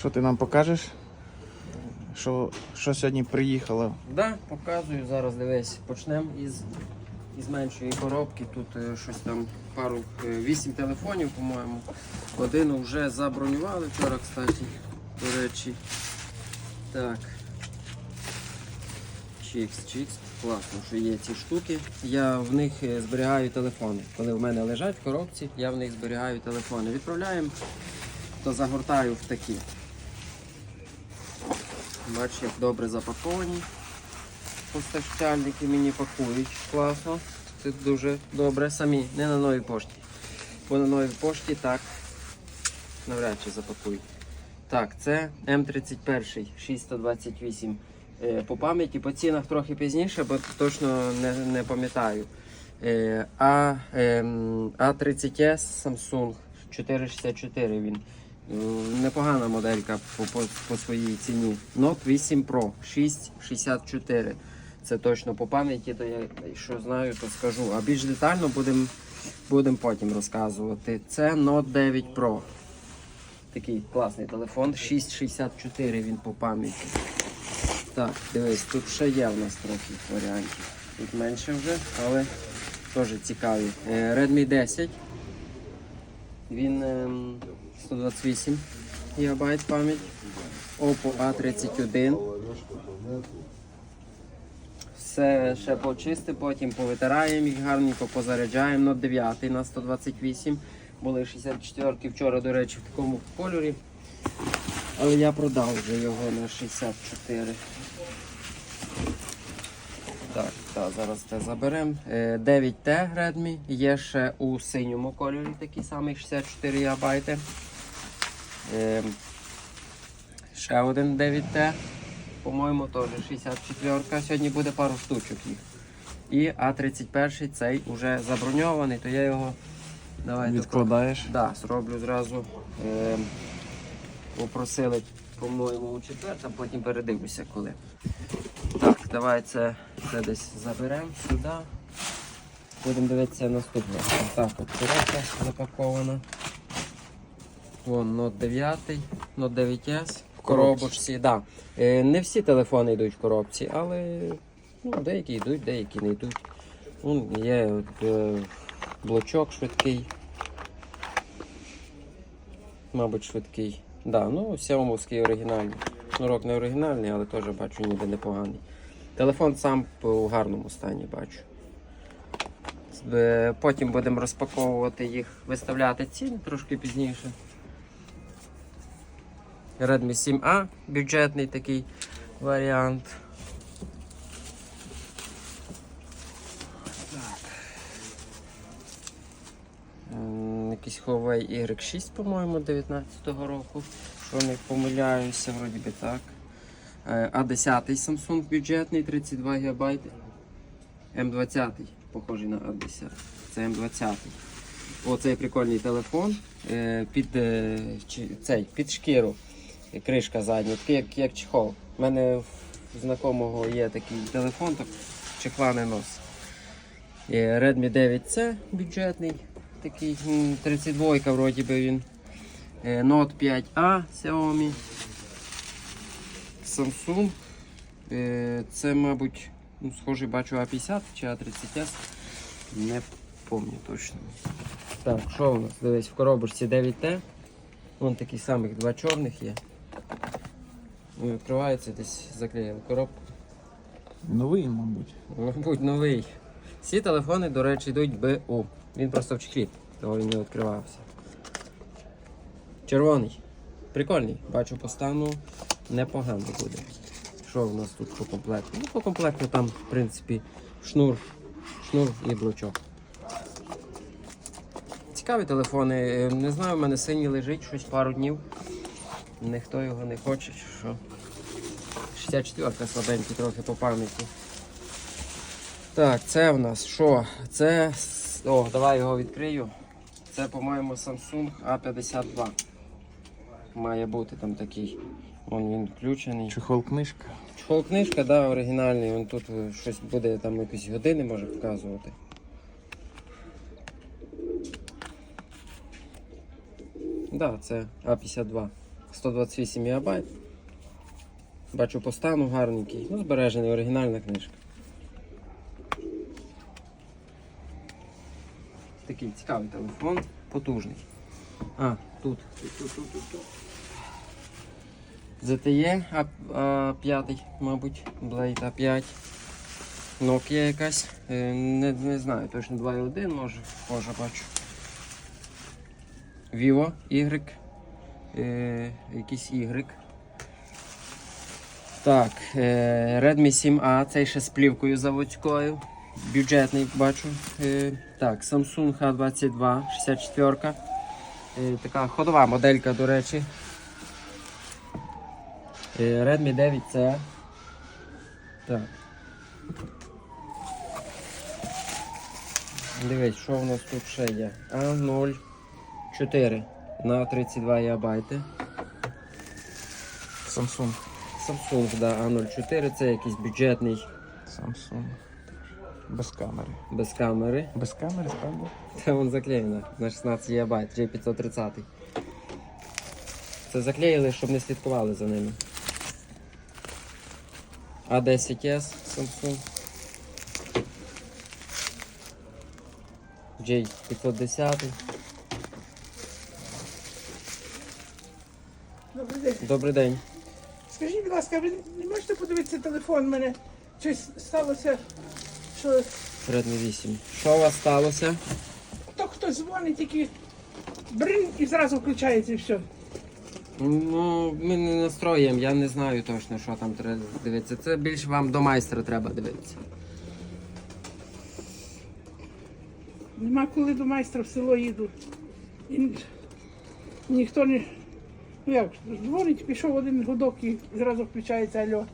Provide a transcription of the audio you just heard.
Що ти нам покажеш? Що, що сьогодні приїхало? Да, показую. Зараз дивись, почнемо із, із меншої коробки. Тут е, щось там пару, е, вісім телефонів, по-моєму. Годину вже забронювали вчора, кстати, до речі. Так. Чікс, чікс. Класно, що є ці штуки. Я в них е, зберігаю телефони. Коли в мене лежать в коробці, я в них зберігаю телефони. Відправляємо, то загортаю в такі. Бач, як добре запаковані. Постачальники мені пакують класно. Це дуже добре. Самі, не на новій пошті. Бо на новій пошті так навряд чи запакують. Так, це М31 628 е, по пам'яті, по цінах трохи пізніше, бо точно не, не пам'ятаю. Е, А, ем, А30S Samsung 464 він. Непогана моделька по, по, по своїй ціні. Note 8 Pro 664. Це точно по пам'яті, то я що знаю, то скажу. А більш детально будемо будем потім розказувати. Це Note 9 Pro. Такий класний телефон. 664 він по пам'яті. Так, дивись, тут ще є в нас трохи варіантів. Тут менше вже, але теж цікаві. Е, Redmi 10. Він ем, 128 ГБ пам'ять. Oppo A31. Все ще почисти, потім повитираємо їх гарненько, позаряджаємо. Note 9 на 128. Були 64 вчора, до речі, в такому кольорі. Але я продав вже його на 64. Так, так, зараз це заберемо. 9T Redmi. Є ще у синьому кольорі такий самий 64 ГБ. Е, ще один 9T. По-моєму, теж 64. Сьогодні буде пару штучок їх. І А31 цей вже заброньований, то я його давайте Відкладаєш? Да, зроблю зразу. Е, попросили, по-моєму, у четвер, а потім передивлюся коли. Так, давай це, це десь заберемо сюди. Будемо дивитися наступне. Так, от коробка запакована. Вон Note 9, Note 9S. В коробочці, да. Е, не всі телефони йдуть в коробці, але ну, деякі йдуть, деякі не йдуть. Вон є от, е, блочок швидкий. Мабуть, швидкий. Да, ну, сяомовський оригінальний. Шнурок не оригінальний, але теж бачу ніде непоганий. Телефон сам у гарному стані бачу. Е, Потім будемо розпаковувати їх, виставляти ціни трошки пізніше. Redmi 7A, бюджетний такий варіант. Якийсь Huawei Y6, по-моєму, 19-го року. Що не помиляюся, вроді би так. Е, А10 Samsung бюджетний, 32 ГБ. М20, похожий на А10. Це М20. Оцей прикольний телефон. е, Під, е, цей, під шкіру. Кришка задня, такий як, як чехол. У мене в знакомого є такий телефон, так чехла не нос. Е, Redmi 9C бюджетний, такий 32 вроді би він. Е, Note 5A Xiaomi. Samsung. Е, Це, мабуть, ну, схожий бачу А50 чи А30S. Не пам'ятаю точно. Так, що у нас? Дивись, в коробочці 9T. Вон такі самих два чорних є. Відкривається десь заклеїли коробку. Новий, мабуть. Мабуть, новий. Всі телефони, до речі, йдуть БУ. Він просто в чехлі, того він не відкривався. Червоний. Прикольний. Бачу по стану непогано буде. Що в нас тут по комплекту? Ну, по комплекту там, в принципі, шнур, шнур і блочок. Цікаві телефони. Е, Не знаю, в мене синій лежить щось пару днів. Ніхто його не хоче, що. 64 слабенький трохи по пам'яті. Так, це в нас що? Це. О, давай його відкрию. Це, по-моєму, Samsung A52. Має бути там такий. Вон він включений. Чехол книжка. Чехол книжка, да, оригінальний. Він тут е, щось буде там якісь години може показувати. Да, це А52. 128 МБ. Бачу по стану гарненький. Ну, збережений, оригінальна книжка. Такий цікавий телефон, потужний. А, тут. Тут. ZTE А, а, 5, мабуть, Blade A5. Nokia якась. Е, Не, не знаю, точно 2.1 може, може бачу. Vivo Y. Е, якийсь Y. Так, е, Redmi 7A, цей ще з плівкою заводською. Бюджетний бачу. Е, так, Samsung H22 64. Е, така ходова моделька, до речі. Е, Redmi 9C. Так. Дивись, що в нас тут ще є. А04 на 32 ГБ. Samsung. Samsung, да, А04 це якийсь бюджетний Samsung. Без камери. без камери. Без камери, справді? Та вон заклеєно на 16 ГБ, J530. Це заклеїли, щоб не слідкували за ними. А10S Samsung. J510. Добрий день. Скажіть, будь ласка, ви не можете подивитися телефон? У мене щось сталося, що Redmi 8. Що у вас сталося? то хтось дзвонить, тільки брин і зразу включається і все. Ну, ми не настроїмо, я не знаю точно, що там треба дивитися. Це більше вам до майстра треба дивитися. Нема коли до майстра в село їду. І ніхто не. Як, дзвонить, пішов один гудок і зразу включається альо.